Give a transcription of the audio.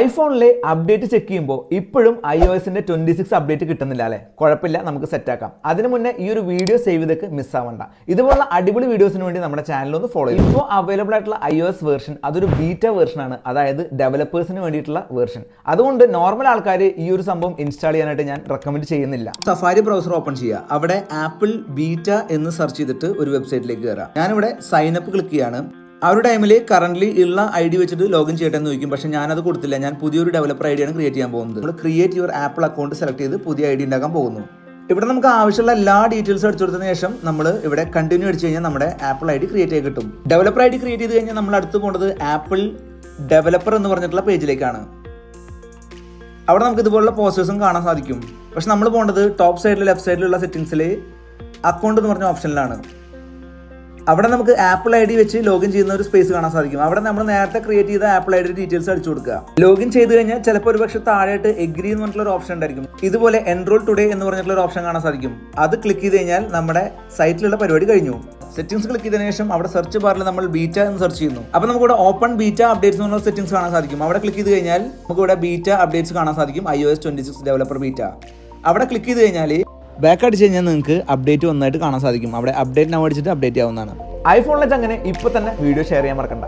ഐഫോണിലെ update check ചെയ്യുമ്പോൾ ഇപ്പോഴും I O എസിന്റെ ട്വന്റി സിക്സ് അപ്ഡേറ്റ് കിട്ടുന്നില്ല അല്ലേ? കുഴപ്പമില്ല നമുക്ക് സെറ്റ് ആക്കാം. അതിന് മുന്നേ ഈ ഒരു വീഡിയോ സേവ് ചെയ്തൊക്കെ മിസ് ആവണ്ട. ഇതുപോലുള്ള അടിപൊളി വീഡിയോസിന് വേണ്ടി നമ്മുടെ ചാനൽ ഒന്ന് ഫോളോ ചെയ്യും. ഇപ്പോൾ അവൈലബിൾ ആയിട്ടുള്ള ഐ ഒ എസ് വേർഷൻ അതൊരു ബീറ്റ വേർഷൻ ആണ്. അതായത് ഡെവലപ്പേഴ്സിന് വേണ്ടിയിട്ടുള്ള വേർഷൻ അതുകൊണ്ട് നോർമൽ ആൾക്കാർ ഈ ഒരു സംഭവം ഇൻസ്റ്റാൾ ചെയ്യാനായിട്ട് ഞാൻ റെക്കമെൻഡ് ചെയ്യുന്നില്ല. സഫാരി ബ്രൗസർ ഓപ്പൺ ചെയ്യുക. അവിടെ ആപ്പിൾ ബീറ്റ എന്ന് സെർച്ച് ചെയ്തിട്ട് ഒരു വെബ്സൈറ്റിലേക്ക് കയറാം. ഞാനിവിടെ സൈൻ അപ്പ് ക്ലിക്ക് ചെയ്യാണ്. ആ ഒരു ടൈമിൽ കറന്റ് ഉള്ള ഐ ഡി വെച്ചിട്ട് ലോഗിൻ ചെയ്യട്ടെ എന്ന് ചോദിക്കും. പക്ഷേ ഞാനത് കൊടുത്തില്ല. ഞാൻ പുതിയൊരു ഡെവലപ്പർ ഐ ഡിയാണ് ക്രിയേറ്റ് ചെയ്യാൻ പോകുന്നത്. നമ്മൾ create your Apple account select ചെയ്ത് പുതിയ ഐ ഡി ഉണ്ടാക്കാൻ പോകുന്നു. ഇവിടെ നമുക്ക് ആവശ്യമുള്ള എല്ലാ ഡീറ്റെയിൽസ് അടിച്ചു കൊടുത്തതിന് ശേഷം നമ്മൾ ഇവിടെ കണ്ടിന്യൂ അടിച്ചു കഴിഞ്ഞാൽ നമ്മുടെ ആപ്പിൾ ഐ ഡി ക്രിയേറ്റ് ചെയ്ത് കിട്ടും. ഡെവലപ്പർ ഐ ഡി ക്രിയേറ്റ് ചെയ്ത് കഴിഞ്ഞാൽ നമ്മൾ അടുത്ത് പോകുന്നത് ആപ്പിൾ ഡെവലപ്പർ എന്ന് പറഞ്ഞിട്ടുള്ള പേജിലേക്കാണ് അവിടെ നമുക്ക് ഇതുപോലുള്ള പോസ്റ്റേഴ്സും കാണാൻ സാധിക്കും. പക്ഷെ നമ്മൾ പോകേണ്ടത് ടോപ്പ് സൈഡിൽ ലെഫ്റ്റ് സൈഡിലുള്ള സെറ്റിംഗ്സിൽ അക്കൗണ്ട് എന്ന് പറഞ്ഞ ഓപ്ഷനിലാണ് അവിടെ നമുക്ക് ആപ്പിൾ ഐ ഡി വെച്ച് ലോഗിൻ ചെയ്യുന്ന ഒരു സ്പേസ് കാണാൻ സാധിക്കും. അവിടെ നമ്മൾ നേരത്തെ ക്രിയേറ്റ് ചെയ്ത ആപ്പിൾ ഐ ഡി ഡീറ്റെയിൽസ് അടിച്ചു കൊടുക്കുക. ലോഗിൻ ചെയ്ത് കഴിഞ്ഞാൽ ചിലപ്പോൾ ഒരു പക്ഷേ താഴെയായിട്ട് എഗ്രി എന്ന് പറഞ്ഞിട്ടുള്ള ഒരു ഓപ്ഷൻ ഉണ്ടായിരിക്കും. ഇതുപോലെ എൻറോൾ ടുഡേ എന്ന് പറഞ്ഞിട്ടുള്ള ഒരു ഓപ്ഷൻ കാണാൻ സാധിക്കും. അത് ക്ലിക്ക് ചെയ്ത് കഴിഞ്ഞാൽ നമ്മുടെ സൈറ്റിലുള്ള പരിപാടി കഴിഞ്ഞു. സെറ്റിംഗ്സ് ക്ലിക്ക് ചെയ്തതിനു ശേഷം അവിടെ സെർച്ച് ബാറിൽ നമ്മൾ ബീറ്റ എന്ന് സെർച്ച് ചെയ്യുന്നു. അപ്പോൾ നമുക്ക് ഇവിടെ ഓപ്പൺ ബീറ്റ അപ്ഡേറ്റ്സ് എന്നുള്ള സെറ്റിംഗ്സ് കാണാൻ സാധിക്കും. അവിടെ ക്ലിക്ക് ചെയ്ത് കഴിഞ്ഞാൽ നമുക്ക് ഇവിടെ ബീറ്റ അപ്ഡേറ്റ്സ് കാണാൻ സാധിക്കും. I O S twenty six developer beta അവിടെ ക്ലിക്ക് ചെയ്ത് കഴിഞ്ഞാൽ ബാക്ക് അടിച്ച് കഴിഞ്ഞാൽ നിങ്ങൾക്ക് അപ്ഡേറ്റ് വന്നായിട്ട് കാണാൻ സാധിക്കും. അവിടെ അപ്ഡേറ്റ് നമ്മൾ അടിച്ചിട്ട് അപ്ഡേറ്റ് ആവുന്നതാണ്. ഐഫോണിലേക്ക് അങ്ങനെ ഇപ്പൊ തന്നെ വീഡിയോ ഷെയർ ചെയ്യാൻ മറക്കണ്ട.